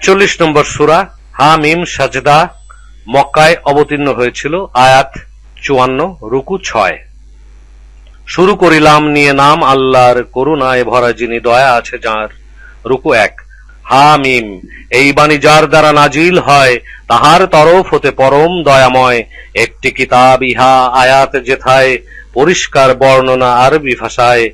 একচল্লিশ নম্বর সুরা হামিম সাজদা মক্কায় অবতীর্ণ হয়েছিল, আয়াত চুয়ান্ন, রুকু ছয়। শুরু করিলাম নিয়ে নাম আল্লাহর করুণায় ভরা যিনি দয়া আছে যার, রুকু এক। হামিম, এই বাণী যার দ্বারা নাজিল হয়, তাহার তরফ হতে পরম দয়াময় একটি কিতাব, ইহা আয়াত যেথায় পরিষ্কার বর্ণনা আরবি ভাষায়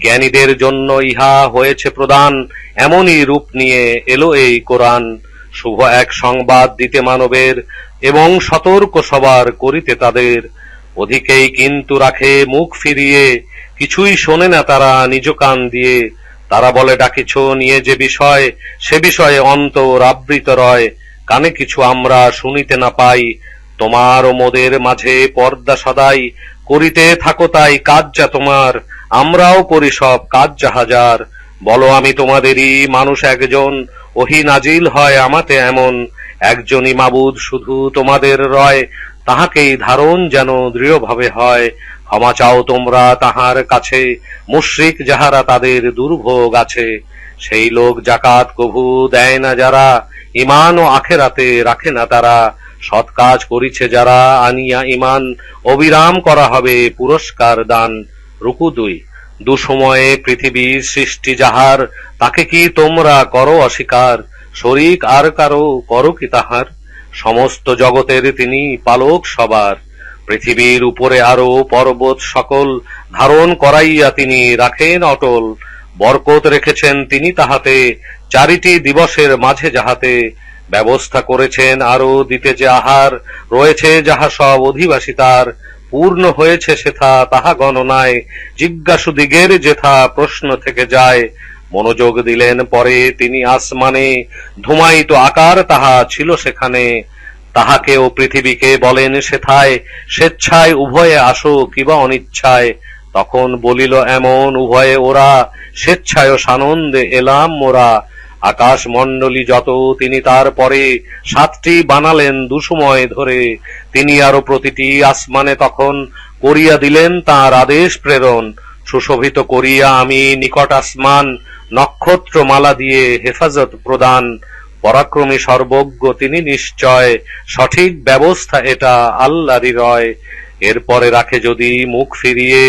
জ্ঞানীদের জন্য ইহা হয়েছে প্রদান, এমনই রূপ নিয়ে এলো এই কোরআন। শুভ এক সংবাদ দিতে মানবের এবং সতর্ক সবার করিতে তাদের। অধিকেই কিন্তু রাখে মুখ ফিরিয়ে, কিছুই শোনে না তারা নিজ কান দিয়ে। তারা বলে, ডাকিছ নিয়ে যে বিষয়, সে বিষয়ে অন্তর আবৃত রয়। কানে কিছু আমরা শুনিতে না পাই। তোমার ও মোদের মাঝে পর্দা সদাই। করিতে থাকো তাই কাজ যা তোমার। আমরাও করি সব কাজ যা হাজার বলো আমি তোমাদেরই মানুষ একজন, ওহি নাজিল হয় আমাতে এমন। একজনই মাবুদ শুধু তোমাদের রয়, তাহাকেই ধারণ যেন দৃঢ়ভাবে হয়। ক্ষমা চাও তোমরা তাহার কাছে, মুশ্রিক যাহারা তাদের দুর্ভোগ আছে। সেই লোক জাকাত কভু দেয় না যারা ইমান ও আখেরাতে রাখে না তারা। সৎ কাজ করিছে যারা, আনিয়া ইমান অবিরাম করা হবে পুরস্কার দান। রুকু দুই। দুসময়ে পৃথিবীর সৃষ্টি যাহার, তাকে কি তোমরা করো অস্বীকার? শরিক আর কারও করো কি তাহার? সমস্ত জগতের তিনি পালক সবার। পৃথিবীর উপরে আরও পর্বত সকল ধারণ করাইয়া তিনি রাখেন অটল। বরকত রেখেছেন তিনি তাহাতে, চারিটি দিবসের মাঝে যাহাতে। ব্যবস্থা করেছেন আরও দিতে যে আহার, রয়েছে যাহা সব অধিবাসী তার। পূর্ণ হয়েছে সেথা তাহা গণনায়। জিজ্ঞাসু দিগের যেথা প্রশ্ন থেকে যায়। মনোযোগ দিলেন পরে তিনি আসমানে। ধুমায়িত আকার তাহা ছিল সেখানে। তাহাকে ও পৃথিবীকে বলেন সেথায়, স্বেচ্ছায় উভয়ে আসো কিবা অনিচ্ছায়। তখন বলিল, এমন উভয়ে ওরা, স্বেচ্ছায় সানন্দে এলাম মোরা আকাশ মণ্ডলী যত তিনি তার পরে সাতটি বানালেন দুসময় ধরে, তিনি আরও প্রতিটি আসমানে তখন করিয়া দিলেন তার আদেশ প্রেরণ। সুশোভিত করিয়া আমি নিকট আসমান নক্ষত্র মালা দিয়ে হেফাজত প্রদান। পরাক্রমী সর্বজ্ঞ তিনি নিশ্চয়, সঠিক ব্যবস্থা এটা আল্লাহরই রয়। এরপরে রাখে যদি মুখ ফিরিয়ে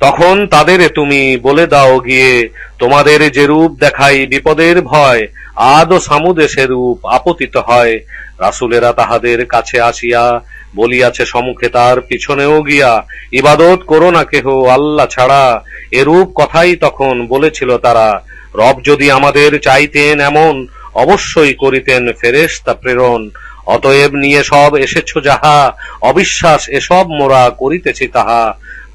তখন তাদের তুমি বলে দাও গিয়ে, তোমাদের যে রূপ দেখাই বিপদের ভয়, আদ ও সামুদে সে রূপ আপতিত হয়। রাসুলেরা তাহাদের কাছে আসিয়া বলিয়াছে, সম্মুখে তার পিছনেও গিয়া, ইবাদত করো না কেহ, আল্লাহ ছাড়া। এরূপ কথাই তখন বলেছিল তারা। রব যদি আমাদের চাইতেন এমন, অবশ্যই করিতেন ফেরেশতা প্রেরণ। অতএব নিয়ে সব এসেছ যাহা, অবিশ্বাস এসব মোরা করিতেছি তাহা।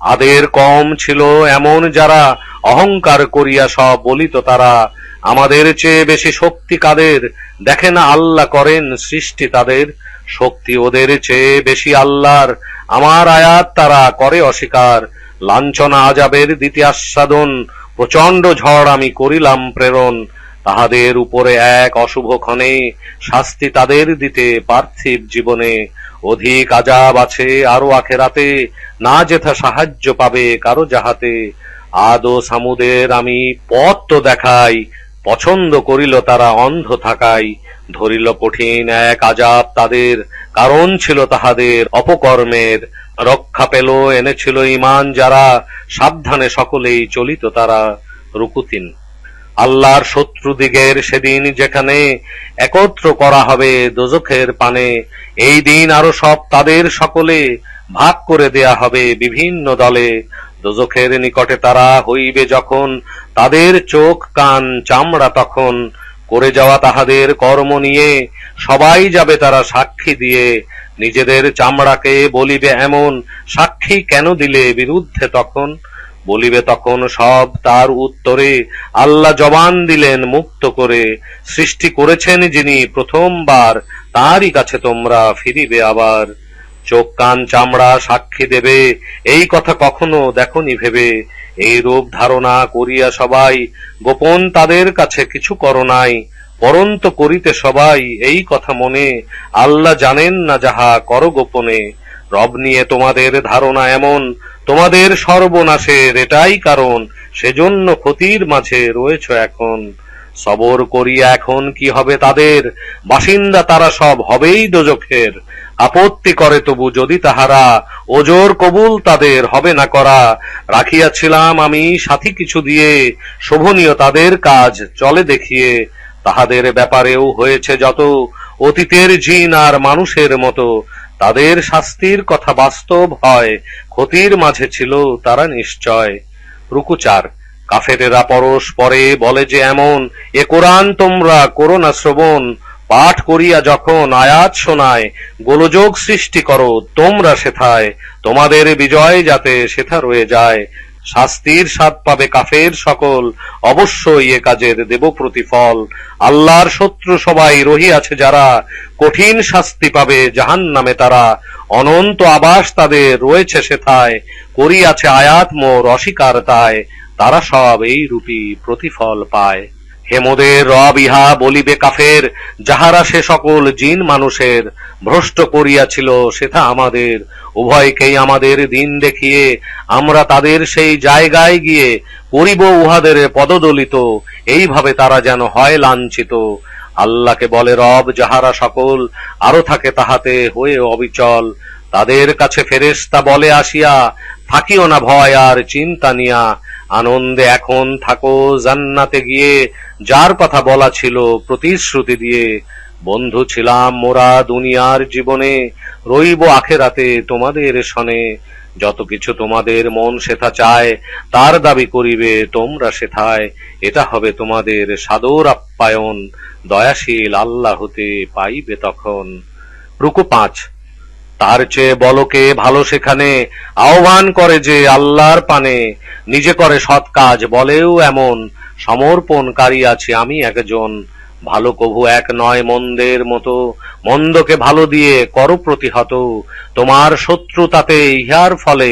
আদের কম ছিল এমন যারা অহংকার করিয়া সব বলিত তারা। আমাদের চেয়ে বেশি শক্তি কাদের? দেখে না আল্লাহ করেন সৃষ্টি তাদের। শক্তি ওদের চেয়ে বেশি আল্লাহর। আমার আয়াত তারা করে অস্বীকার। লাঞ্ছনা আজাবের দ্বিতীয় আস্বাদন প্রচণ্ড ঝড় আমি করিলাম প্রেরণ। তাহাদের উপরে এক অশুভ ক্ষণে শাস্তি তাদের দিতে পার্থিব জীবনে। অধিক আজাব আছে আরও আখেরাতে, না যেথা সাহায্য পাবে কারও যাহাতে। আদো সামুদের আমি পথ তো দেখাই, পছন্দ করিল তারা অন্ধ থাকাই। ধরিল কঠিন এক আজাব তাদের, কারণ ছিল তাহাদের অপকর্মের। রক্ষা পেল, এনেছিল ইমান যারা, সাবধানে সকলেই চলিত তারা। রুকুতিন। আল্লাহর শত্রুদিগের সেদিন যেখানে একত্র করা হবে দোজখের পানে, এই দিন আরও সব তাদের সকলে ভাগ করে দেয়া হবে বিভিন্ন দলে। দোজখের নিকটে তারা হইবে যখন তাদের চোখ কান চামড়া তখন। করে যাওয়া তাহাদের কর্ম নিয়ে সবাই যাবে তারা সাক্ষী দিয়ে। নিজেদের চামড়াকে বলিবে এমন সাক্ষী কেন দিলে বিরুদ্ধে তখন? বলিবে তখন সব তার উত্তরে আল্লাহ জবান দিলেন মুক্ত করে, সৃষ্টি করেছেন যিনি প্রথমবার, তারই কাছে তোমরা ফিরিবে আবার। চোখ কান চামড়া সাক্ষী দেবে, এই কথা কখনো দেখনি ভেবে। এই রূপ ধারণা করিয়া সবাই, গোপন তাদের কাছে কিছু করো নাই, পরন্ত করিতে সবাই এই কথা মনে, আল্লাহ জানেন না যাহা কর গোপনে। রব নিয়ে তোমাদের ধারণা এমন তোমাদের সর্বনাশের এটাই কারণ, সেজন্য ক্ষতির মাঝে রয়েছ এখন। সবর করিয়া এখন কি হবে তাদের? বাসিন্দা তারা সব হবেই দোজখের। আপত্তি করে তবু যদি তাহারা, ওজোর কবুল তাদের হবে না করা। রাখিয়াছিলাম আমি সাথী কিছু দিয়ে, শোভনীয় তাদের কাজ চলে দেখিয়ে। তাহাদের ব্যাপারেও হয়েছে যত, অতীতের জিন আর মানুষের মতো। তাদের শাস্তির কথা বাস্তব হয়, ক্ষতির মাঝে ছিল তারা নিশ্চয়। রুকুচার, কাফেরেরা পরশ পরে বলে যে এমন, এ কোরআন তোমরা করো না শ্রবণ। পাঠ করিয়া যখন আয়াত শোনায়, গোলযোগ সৃষ্টি করো, তোমরা সেথায়। তোমাদের বিজয় যাতে সেথা রয়ে যায়। শাস্তির স্বাদ পাবে কাফের সকল। অবশ্যই এ কাজের দেব প্রতিফল। আল্লাহর শত্রু সবাই রহি আছে যারা। কঠিন শাস্তি পাবে জাহান নামে তারা। অনন্ত আবাস তাদের রয়েছে সেথায়। করিয়াছে আয়াত মোর অস্বীকার তাই। তারা সব এই রূপী প্রতিফল পায়। হেমদের রব ইহা বলিবে কাফের, যাহারা সে সকল জিন মানুষের ভ্রষ্ট করিয়াছিল, সেথা আমাদের উভয়কেই আমাদের দিন দেখিয়ে আমরা তাদের সেই জায়গায় গিয়ে করিব উহাদের পদদলিত। এইভাবে তারা যেন হয় লাঞ্ছিত। আল্লাহকে বলে রব, যাহারা সকল আরও থাকে তাহাতে হয়ে অবিচল। তাদের কাছে ফেরেশতা বলে আসিয়া, থাকিও না ভয় আর চিন্তা নিয়া। আনন্দে এখন থাকো জান্নাতে গিয়ে যার কথা বলা ছিল, প্রতিশ্রুতি দিয়ে, বন্ধু ছিলাম মোরা দুনিয়ার জীবনে, রইব আখেরাতে তোমাদের সনে। যত কিছু তোমাদের মন সেথা চায়, তার দাবি করিবে তোমরা সেথায়। এটা হবে তোমাদের সাদর আপ্যায়ন, দয়াশীল আল্লাহ হতে পাইবে তখন। রুকু পাঁচ। তার চেয়ে বলকে ভালো সেখানে? আহ্বান করে যে আল্লাহর পানে। নিজে করে সৎ কাজ বলেও এমন। সমর্পণকারী আছি আমি একজন। ভালো কভু এক নয় মন্দের মতো। মন্দকে ভালো দিয়ে করো প্রতিহত। তোমার শত্রু তাতে ইহার ফলে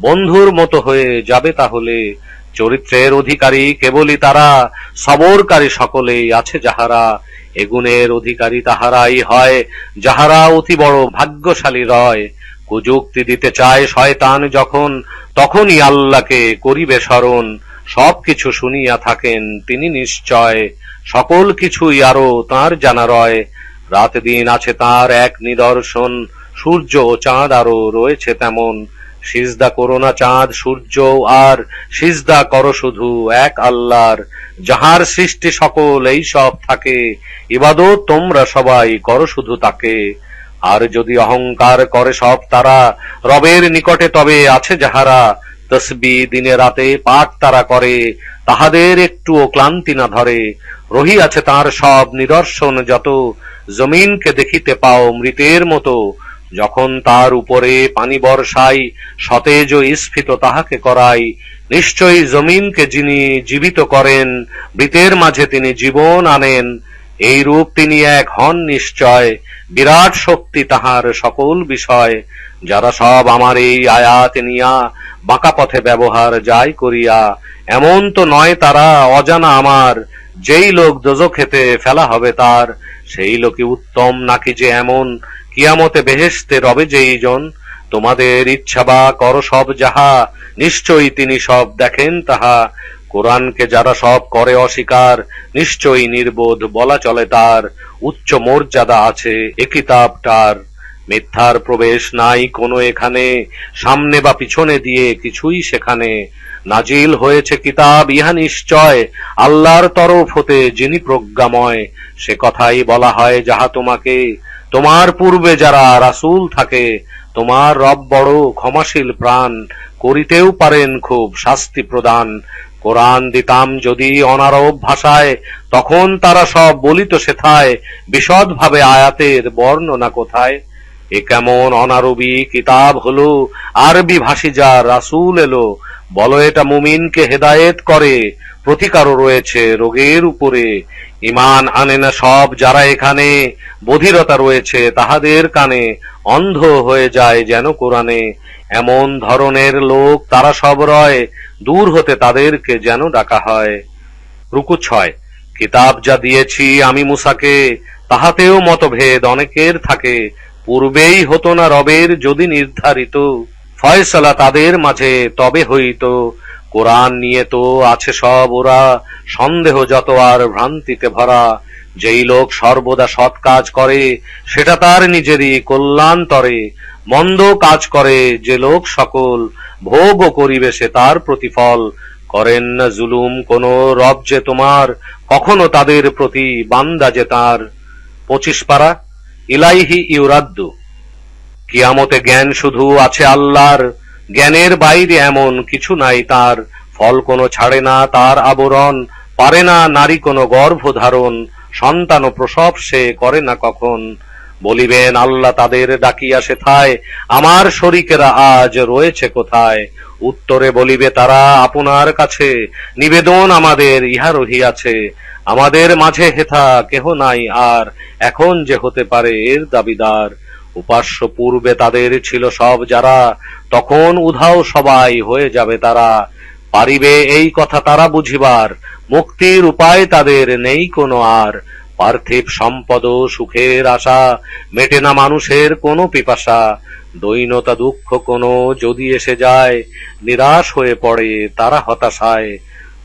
বন্ধুর মতো হয়ে যাবে তাহলে। চরিত্রের অধিকারী কেবলই তারা, সবরকারী সকলেই আছে যাহারা। এগুণের অধিকারী তাহারাই হয়, যাহারা অতি বড় ভাগ্যশালী রয়। কুযুক্তি দিতে চায় শয়তান যখন, তখনই আল্লাহকে করিবে স্মরণ। সবকিছু শুনিয়া থাকেন তিনি নিশ্চয়, সকল কিছুই আরও তার জানা রয়। রাত দিন আছে তার এক নিদর্শন, সূর্য ও চাঁদ আরও রয়েছে তেমন। সিজদা করো না চাঁদ, সূর্য আর সিজদা করো শুধু এক আল্লাহর, যাহার সৃষ্টি সকল এই সব থাকে, ইবাদত তোমরা সবাই করো শুধু তাকে। আর যদি অহংকার করে সব তারা, রবের নিকটে তবে আছে যাহারা তসবি দিনে রাতে পাঠ তারা করে, তাহাদের একটুও ক্লান্তি না ধরে। রহিয়াছে তার সব নিদর্শন যত, জমিনকে দেখিতে পাও মৃতের মতো। যখন তার উপরে পানি বর্ষাই সতেজ ও স্ফীত তাহাকে করাই নিশ্চয়ই জমিনকে যিনি জীবিত করেন, মৃতের মাঝে তিনি জীবন আনেন। এই রূপ তিনি এক হন নিশ্চয়, বিরাট শক্তি তাহার সকল বিষয়। যারা সব আমার এই আয়াত নিয়া বাঁকা পথে ব্যবহার যায় করিয়া, এমন তো নয় তারা অজানা আমার, যেই লোক দোজো খেতে ফেলা হবে তার, সেই লোকই উত্তম নাকি যে এমন, কিয়ামতে বেহেশতে রবে যেই জন, তোমাদের ইচ্ছা বা কর সব যাহা, নিশ্চয়ই তিনি সব দেখেন তাহা, কোরআনকে যারা সব করে অস্বীকার, নিশ্চয়ই নির্বোধ বলা চলে তার, উচ্চ মর্যাদা আছে এ কিতাবটার। মিথ্যার প্রবেশ নাই কোনো এখানে, সামনে বা পিছনে দিয়ে কিছুই সেখানে। নাজিল হয়েছে কিতাব, ইহা নিশ্চয়, আল্লাহর তরফ হতে যিনি প্রজ্ঞাময়। সে কথাই বলা হয় যাহা তোমাকে, তোমার পূর্বে যারা রাসূল থাকে, তোমার রব বড় ক্ষমাশীল প্রাণ, করিতেও পারেন খুব শাস্তি প্রদান। কোরআন দিতাম যদি অনারব ভাষায়, তখন তারা সব বলিত সেথায় বিশদ ভাবে আয়াতের বর্ণনা কোথায়? এ কেমন অনারবি কিতাব হলো? আরবি ভাষী যা রাসূল এলো। বলো, এটা মুমিনকে হেদায়েত করে? প্রতিকারও রয়েছে রোগের উপরে। ইমান আনে না সব যারা এখানে। বধিরতা রয়েছে তাহাদের কানে। অন্ধ হয়ে যায় যেন কোরআনে। এমন ধরনের লোক তারা সব রয়। দূর হতে তাদেরকে যেন ডাকা হয়। রুকু ছয়। কিতাব যা দিয়েছি আমি মুসাকে, তাহাতেও মতভেদ অনেকের থাকে। পূর্বেই হতো না রবের যদি নির্ধারিত। ফয়সলা তাদের মাঝে তবে হইত। কোরআন নিয়ে তো আছে সব ওরা। সন্দেহ যত আর ভ্রান্তিতে ভরা। যেই লোক সর্বদা সৎ কাজ করে, সেটা তার নিজেরই কল্যাণতরে মন্দ কাজ করে, যে লোক সকল ভোগ করিবে সে তার প্রতিফল। করেন না জুলুম কোন রব যে তোমার, কখনো তাদের প্রতি বান্দা যে তার। পঁচিশ পারা ইলাইহি ইউরাদ্দু। কিয়ামতে জ্ঞান শুধু আছে আল্লাহর, জ্ঞানের বাইরে এমন কিছু নাই, তার ফল কোনো ছাড়ে না, তার আবরণ পারে না, নারী কোনো গর্ভ ধারণ সন্তান ও প্রসব সে করে না কখন। বলিবেন, আল্লাহ তাদের ডাকিয়া সেথায়, আমার শরিকেরা আজ রয়েছে কোথায়? উত্তরে বলিবে তারা, আপনার কাছে নিবেদন আমাদের ইহা রহিয়াছে। আমাদের মাঝে হেথা কেহ নাই, আর এখন যে হতে পারে এর দাবিদার। উপাস্য পূর্বে তাদের ছিল সব যারা, তখন উধাও সবাই হয়ে যাবে তারা। পারিবে এই কথা তারা বুঝিবার, মুক্তির উপায় তাদের নেই কোনো আর। পার্থিব সম্পদ সুখের আশা, মেটে না মানুষের কোনো পিপাসা। দৈনতা দুঃখ কোনো যদি এসে যায়, নিরাশ হয়ে পড়ে তারা হতাশায়।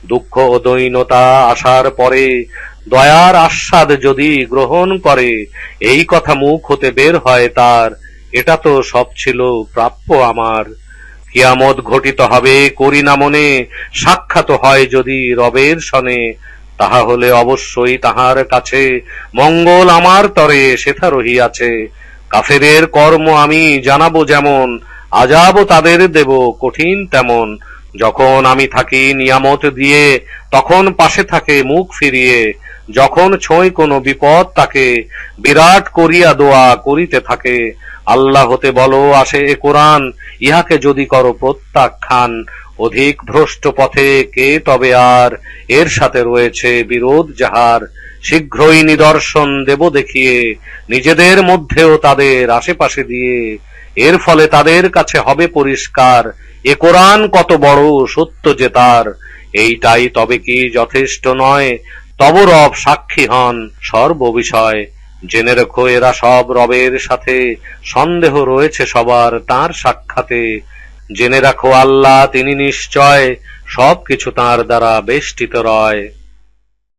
দুঃখ ও দৈনতা আসার পরে দয়ার আস্বাদ যদি গ্রহণ করে, এই কথা মুখ হতে বের হয় তার। এটা তো সব ছিল প্রাপ্য আমার। কিয়ামত ঘটিত হবে করি না মনে, সাক্ষাৎ হয় যদি রবের সনে। তাহা হলে অবশ্যই তাহার কাছে মঙ্গল আমার তরে সেথা রহিয়াছে। কাফেরের কর্ম আমি জানাব যেমন, আজাবও তাদের দেব কঠিন তেমন। যখন আমি থাকি নিয়ামত দিয়ে, তখন পাশে থাকে মুখ ফিরিয়ে, যখন ছয় কোনো বিপদ তাকে বিরাট করিয়া দোয়া করিতে থাকে, আল্লাহ হতে বলো, আসে এ কোরআন, ইহাকে যদি করো প্রত্যাখ্যান, অধিক ভ্রষ্ট পথে কে তবে আর এর সাথে রয়েছে বিরোধ যাহার? শীঘ্রই নিদর্শন দেব দেখিয়ে, নিজেদের মধ্যেও তাদের আশেপাশে দিয়ে, এর ফলে তাদের কাছে হবে পরিষ্কার, এ কোরআন কত বড় সত্য যে তার, এইটাই তবে কি যথেষ্ট নয়? তব রব সাক্ষী হন সর্ববিষয় জেনে রেখো এরা সব রবের সাথে, সন্দেহ রয়েছে সবার তার সাক্ষাতে, জেনে রাখো আল্লাহ তিনি নিশ্চয়, সবকিছু তার দ্বারা বেষ্টিত রয়।